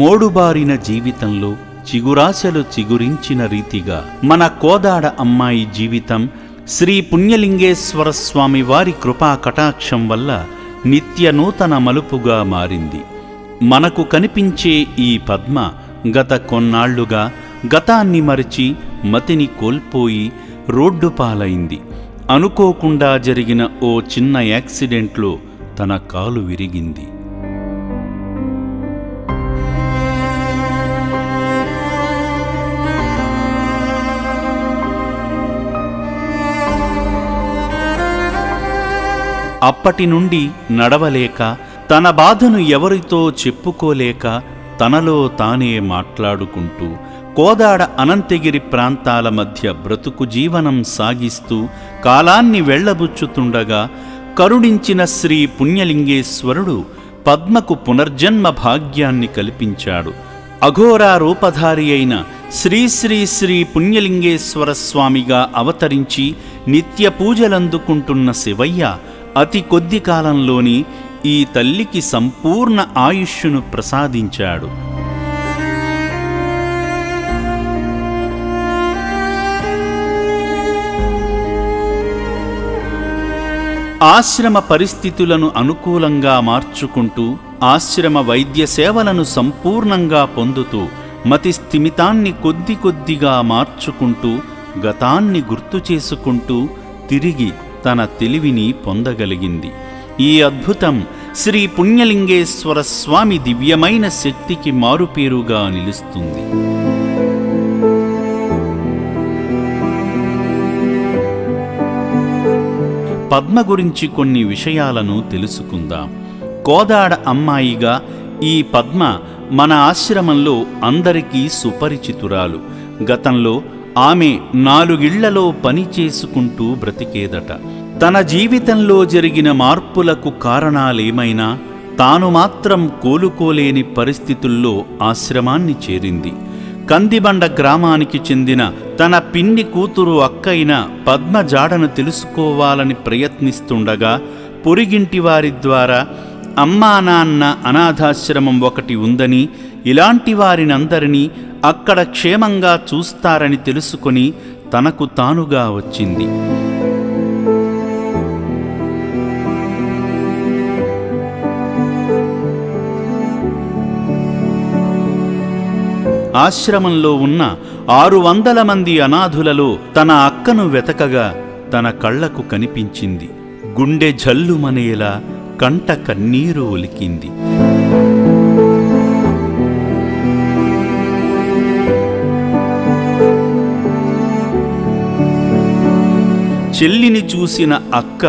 మోడుబారిన జీవితంలో చిగురాశలు చిగురించిన రీతిగా మన కోదాడ అమ్మాయి జీవితం శ్రీ పుణ్యలింగేశ్వర స్వామి వారి కృపా కటాక్షం వల్ల నిత్య నూతన మలుపుగా మారింది. మనకు కనిపించే ఈ పద్మ గత కొన్నాళ్ళుగా గతాన్ని మరిచి మతిని కోల్పోయి రోడ్డు పాలైంది. అనుకోకుండా జరిగిన ఓ చిన్న యాక్సిడెంట్లో తన కాలు విరిగింది. అప్పటి నుండి నడవలేక తన బాధను ఎవరితో చెప్పుకోలేక తనలో తానే మాట్లాడుకుంటూ కోదాడ అనంతగిరి ప్రాంతాల మధ్య బ్రతుకు జీవనం సాగిస్తూ కాలాన్ని వెళ్ళబుచ్చుతుండగా కరుణించిన శ్రీ పుణ్యలింగేశ్వరుడు పద్మకు పునర్జన్మ భాగ్యాన్ని కల్పించాడు. అఘోరా రూపధారి అయిన శ్రీ శ్రీ శ్రీ పుణ్యలింగేశ్వర స్వామిగా అవతరించి నిత్య పూజలందుకుంటున్న శివయ్య అతి కొద్ది కాలంలోని ఈ తల్లికి సంపూర్ణ ఆయుష్ను ప్రసాదించాడు. ఆశ్రమ పరిస్థితులను అనుకూలంగా మార్చుకుంటూ ఆశ్రమ వైద్య సేవలను సంపూర్ణంగా పొందుతూ మతి స్థిమితాన్ని కొద్ది కొద్దిగా మార్చుకుంటూ గతాన్ని గుర్తు చేసుకుంటూ తిరిగి తన తెలివిని పొందగలిగింది. ఈ అద్భుతం శ్రీ పుణ్యలింగేశ్వర స్వామి దివ్యమైన శక్తికి మారుపేరుగా నిలుస్తుంది. పద్మ గురించి కొన్ని విషయాలను తెలుసుకుందాం. కోదాడ అమ్మాయిగా ఈ పద్మ మన ఆశ్రమంలో అందరికీ సుపరిచితురాలు. గతంలో ఆమె నాలుగిళ్ళలో పని చేసుకుంటూ బ్రతికేదట. తన జీవితంలో జరిగిన మార్పులకు కారణాలేమైనా తాను మాత్రం కోలుకోలేని పరిస్థితుల్లో ఆశ్రమాన్ని చేరింది. కందిబండ గ్రామానికి చెందిన తన పిన్ని కూతురు అక్కైన పద్మ జాడను తెలుసుకోవాలని ప్రయత్నిస్తుండగా పొరిగింటి వారి ద్వారా అమ్మా నాన్న అనాథాశ్రమం ఒకటి ఉందని ఇలాంటి వారినందరినీ అక్కడ క్షేమంగా చూస్తారని తెలుసుకొని తనకు తానుగా వచ్చింది. ఆశ్రమంలో ఉన్న ఆరు వందల మంది అనాథులలో తన అక్కను వెతకగా తన కళ్ళకు కనిపించింది. గుండె జల్లుమనేలా కంట కన్నీరు ఒలికింది. చెల్లిని చూసిన అక్క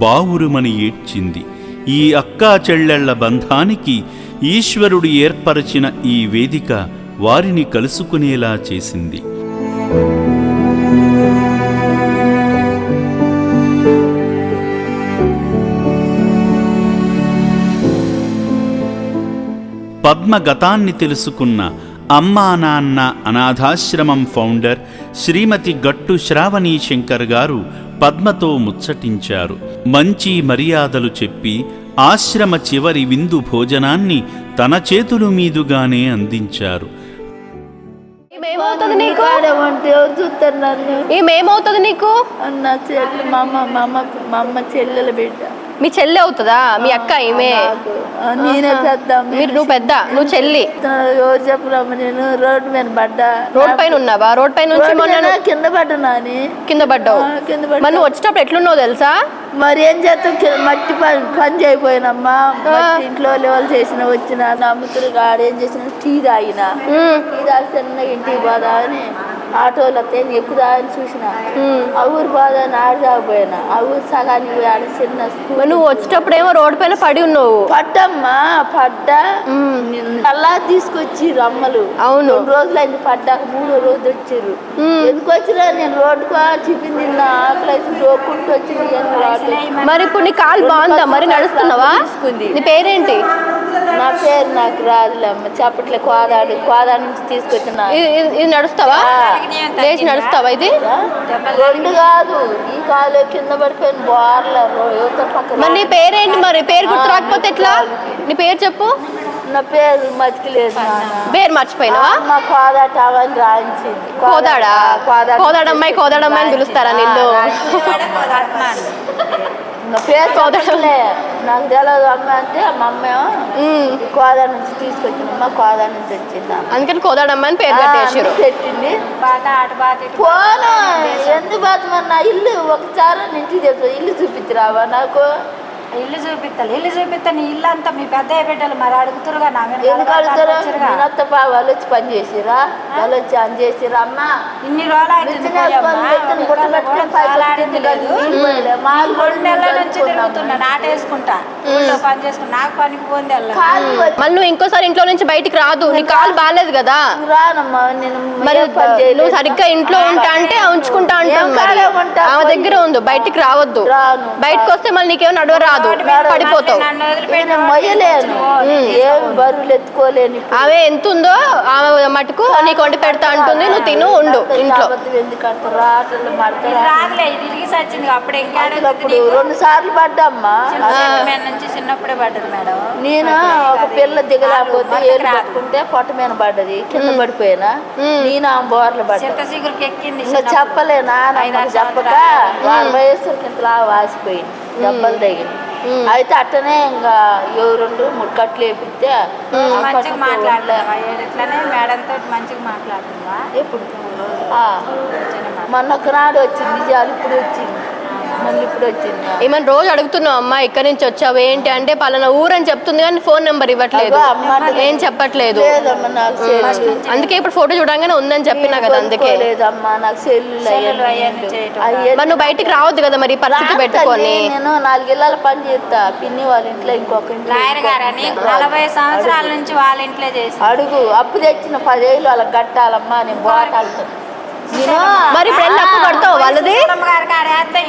బావురుమని ఏడ్చింది. ఈ అక్కా చెల్లెళ్ళ బంధానికి ఈశ్వరుడు ఏర్పరచిన ఈ వేదిక వారిని కలుసుకునేలా చేసింది. పద్మ గతాన్ని తెలుసుకున్న అమ్మా నాన్న అనాథాశ్రమం ఫౌండర్ శ్రీమతి గట్టు శ్రావణీ శంకర్ గారు పద్మతో ముచ్చటించారు. మంచి మర్యాదలు చెప్పి ఆశ్రమ చివరి విందు భోజనాన్ని తన చేతుల మీదుగానే అందించారు. ఏమవుతుంది నీకు? ఏమవుతుంది నీకు? నా చెల్లి మా అమ్మ మా అమ్మ మా అమ్మ చెల్లెల బిడ్డ. మీ చెల్లి అవుతుందా? మీ అక్క ఈమె? నేనే పెద్ద మీరు నువ్వు పెద్ద నువ్వు చెల్లి. ఎవరు చెప్పరమ్మ నేను రోడ్డు మీద పడ్డా. రోడ్ పైన ఉన్నావా? రోడ్ పైన నుంచి మొన్న కింద పడ్డా కింద పడ్డావు. కింద పడ్డా. నువ్వు వచ్చేటప్పుడు ఎట్లున్నావు తెలుసా? మరి ఏం చేస్తాం కి- మట్టి పని పని చేయపోయినమ్మా. ఇంట్లో లెవెల్ చేసిన వచ్చిన నా గాడు ఏం చేసిన? టీ తాగిన. టీ తాగి చిన్నగా ఇంటికి పోదా అని. ఆటోలో వస్తే ఎక్కుదా అని చూసిన. ఆ ఊరు బాధ అని ఆడకపోయినా ఆ ఊరు సగానికి పోయి ఆడ చిన్న స్కూల్. నువ్వు వచ్చేటప్పుడు ఏమో రోడ్ పైన పడి ఉన్నావు. పడ్డమ్మా పడ్డా. అలా తీసుకొచ్చి అమ్మలు అవును. రెండు రోజులు అయింది పడ్డాక మూడో రోజు వచ్చారు. ఎందుకు వచ్చినా నేను రోడ్డుకు టిఫిన్ తిన్న ఆకలి అయితే రోక్కుంటూ వచ్చింది. మరి ఇప్పుడు నీ కాలు బాగుందా? మరి నడుస్తున్నావా. నీ పేరేంటి? నా పేరు నాకు రాదులేమ్మ. చెప్పట్లే కోదాడు కోదాడు నుంచి తీసుకొచ్చిన ఇది- నడుస్తావా? లేచి నడుస్తావా ఇది? రెండు కాదు. ఈ కాలు కింద పడిపోయిన బోర్ల మరి నీ పేరేంటి మరి? పేరు గుర్తు రాకపోతే ఎట్లా? నీ పేరు చెప్పు. నా పేరు మతికిలేదు నాన్న. పేరు మర్చిపోయినావా? అమ్మ కోదాట అవన్నీ రాయించింది. కోదాడా? కోదాడ కోదాడమ్మాయి కోదాడమ్మాయి అని పిలుస్తారా నిన్ను? పేరు కోదట్లే నాకు తెలియదు అమ్మ అంటే మా అమ్మ. కోదా నుంచి తీసుకొచ్చింది అమ్మ కోదా నుంచి వచ్చింది. అందుకని కోదాడమ్మ అని పేరు అన్ని పెట్టింది బాట ఆట ఇటు పోను ఎందుకు బాతమని నా ఇల్లు ఒకసారి ఇంటికి చెప్పు ఇల్లు చూపించిరావా నాకు ఇల్లు చూపిస్తాను ఇల్లు చూపిస్తాను ఇల్లు అంతా మీ పెద్ద బిడ్డలు మరి అడుగుతురుగా నా మీద ఎందుకు అడుగుతారు వాళ్ళు వచ్చి పని చేసిరా వాళ్ళు వచ్చి అని చేసిరా అమ్మ ఇన్ని రోజులు లేదు. మా రెండు నెలల నుంచి తిరుగుతున్నా పని నాకు పనికి పోంది మళ్ళీ నువ్వు ఇంకోసారి ఇంట్లో నుంచి బయటికి రాదు. నీ కాలు బాగాలేదు కదా. రానమ్మా నేను మరి. నువ్వు సరిగ్గా ఇంట్లో ఉంటా అంటే ఉంచుకుంటా అంటాం మరి. ఆమె. దగ్గర ఉంది బయటికి రావద్దు. బయటకు వస్తే మళ్ళీ నీకేమో నడవ రాదు. పడిపోతావు. ఆమె ఎంత ఉందో ఆమె మటుకు నీకు వండి పెడతా అంటుంది. నువ్వు తిను ఉండు ఇంట్లో. తిరిగి సచ్చింది అప్పుడు అప్పుడు రెండు సార్లు పడ్డమ్మా. మీద నుంచి చిన్నప్పుడే పడ్డది మేడం. నేను? ఒక పిల్ల దిగలేకపోతే ఏళ్ళు పట్టుకుంటే పొట్ట మీద పడ్డది కింద పడిపోయినా? నేను ఆ బోర్లు పడ్డా? చింత సిగురికి ఎక్కింది చెప్పలేనా చెప్పక వాళ్ళ వయసు కింద వాసిపోయింది దెబ్బలు తగిలి అయితే అట్టనే ఇంకా ఎవరుండు మూడు కట్లు వేపిస్తే ఆ మంచిగా కట్టుతో మాట్లాడుతున్నావా ఇట్లనే మేడం తోటి మంచిగా మాట్లాడుతున్నావా ఎప్పుడు? ఆ, మొన్న ఒకనాడు వచ్చింది నిజాలు ఇప్పుడు వచ్చింది. మళ్ళీ ఇప్పుడు వచ్చింది ఏమన్నా రోజు అడుగుతున్నావు అమ్మా ఇక్కడి నుంచి వచ్చావు ఏంటి అంటే పలానా ఊరని చెప్తుంది కానీ ఫోన్ నెంబర్ ఇవ్వట్లేదు. అగో అమ్మ అంటే ఏం చెప్పట్లేదు. లేదమ్మా నాకు సెల్లు. అందుకే ఇప్పుడు ఫోటో చూడంగానే ఉందని చెప్పినా కదా అందుకే. లేదమ్మా నాకు సెల్లు సెల్లులు అవన్నీ చేయటం? మరి నువ్వు బయటికి రావద్దు కదా మరి ఈ పరిస్థితి పెట్టుకొని. నేను నాలుగేళ్ళ పని చేస్తా. పిన్ని వాళ్ళ ఇంట్లో ఇంకొక ఇంట్లో లాయర్ గారని నలభై సంవత్సరాల నుంచి వాళ్ళ ఇంట్లో చేసి అడుగు అప్పు తెచ్చిన పదేళ్ళు వాళ్ళకి కట్టాలమ్మా నేను మరి ఇప్పుడు వెళ్ళి అప్పు కడతావు వాళ్ళది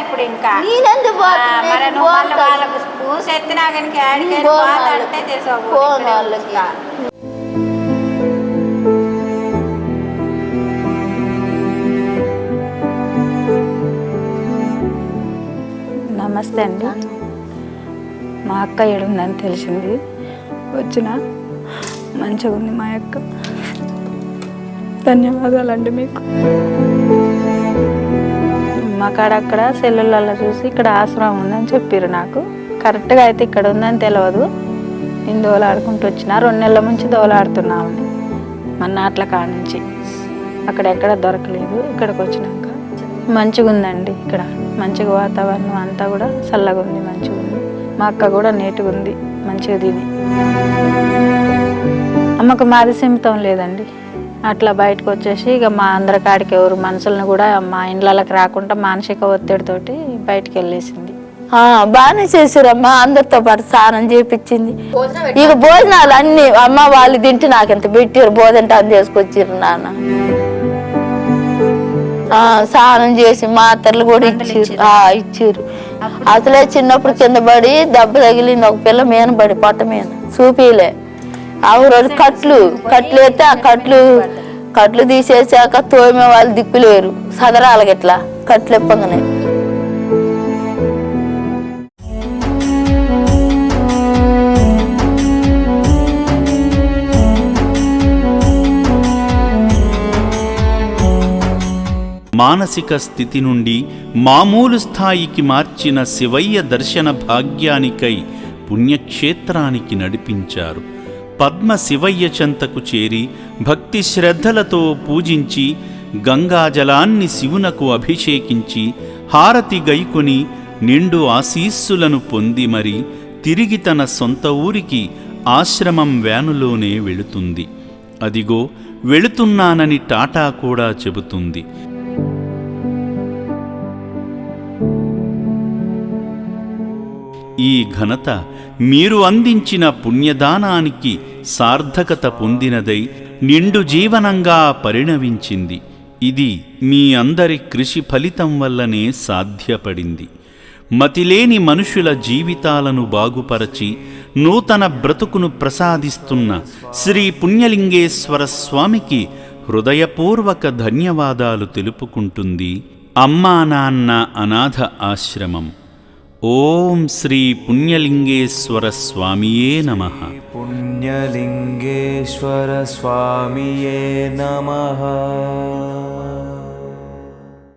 ఇప్పుడు ఇంకా నేనెందుకు ఆ, పోతాను? మరి నేను నువ్వు మళ్ళీ పోతాను. వాళ్ళకు పూసి ఎత్తినా కనుక ఆడికి పోను అంటే వాళ్ళకి. చేసావు పోను వాళ్ళకి. నమస్తే అండి మా అక్క ఏడుందని తెలిసింది వచ్చిన మంచిగా ఉంది మా అక్క ధన్యవాదాలండి మీకు. మా కాడ అక్కడ సెల్లులలో చూసి ఇక్కడ ఆశ్రమం ఉందని చెప్పారు నాకు. కరెక్ట్గా అయితే ఇక్కడ ఉందని తెలియదు నేను దోలాడుకుంటూ వచ్చిన రెండు నెలల నుంచి దోలాడుతున్నామని మన నాట్ల కాడ నుంచి. అక్కడ ఎక్కడ దొరకలేదు ఇక్కడికి వచ్చినాక. మంచిగా ఉందండి ఇక్కడ. మంచిగా వాతావరణం అంతా కూడా చల్లగా ఉంది మంచిగా ఉంది. మా అక్క కూడా నీట్గా ఉంది మంచిగా తిని. అమ్మకు మాది సిమితం లేదండి. అట్లా బయటకు వచ్చేసి ఇక మా అందరి కాడికి ఎవరు మనుషులను కూడా మా ఇండ్లకి రాకుండా మానసిక ఒత్తిడితోటి బయటికి వెళ్ళేసింది. ఆ, బాగానే చేసారమ్మా అందరితో పాటు స్నానం చేపించింది. ఇక భోజనాలు అన్ని అమ్మ వాళ్ళు తింటే నాకు ఎంత పెట్టారు భోజనం టైం చేసుకొచ్చిర్రు నాన్న. ఆ, స్నానం చేసి మాత్రలు కూడా ఇచ్చారు ఆ, ఇచ్చారు అసలే చిన్నప్పుడు కింద పడి దెబ్బ తగిలింది ఒక పిల్ల మీద పడి పొట్ట మీద. చూపిలే. ఆ రోజు కట్లు కట్లు వేస్తే ఆ కట్లు కట్లు తీసేసాక తోమే వాళ్ళు దిక్కులేరు సదరాల ఇట్లా కట్లు ఎప్పగానే. మానసిక స్థితి నుండి మామూలు స్థాయికి మార్చిన శివయ్య దర్శన భాగ్యానికై పుణ్యక్షేత్రానికి నడిపించారు. పద్మ శివయ్య చెంతకు చేరి భక్తి శ్రద్ధలతో పూజించి గంగాజలాన్ని శివునకు అభిషేకించి హారతి గైకొని నిండు ఆశీస్సులను పొంది మరి తిరిగి తన సొంత ఊరికి ఆశ్రమం వ్యానులోనే వెళుతుంది. అదిగో వెళుతున్నానని టాటా కూడా చెబుతుంది. ఈ ఘనత మీరు అందించిన పుణ్యదానానికి సార్థకత పొందినదై నిండు జీవనంగా పరిణమించింది. ఇది మీ అందరి కృషి ఫలితం వల్లనే సాధ్యపడింది. మతిలేని మనుషుల జీవితాలను బాగుపరచి నూతన బ్రతుకును ప్రసాదిస్తున్న శ్రీ పుణ్యలింగేశ్వర స్వామికి హృదయపూర్వక ధన్యవాదాలు తెలుపుకుంటుంది అమ్మా నాన్న అనాథ ఆశ్రమం. ॐ श्रीपुण्यलिङ्गेश्वरस्वामिये नमः। पुण्यलिङ्गेश्वरस्वामिये नमः।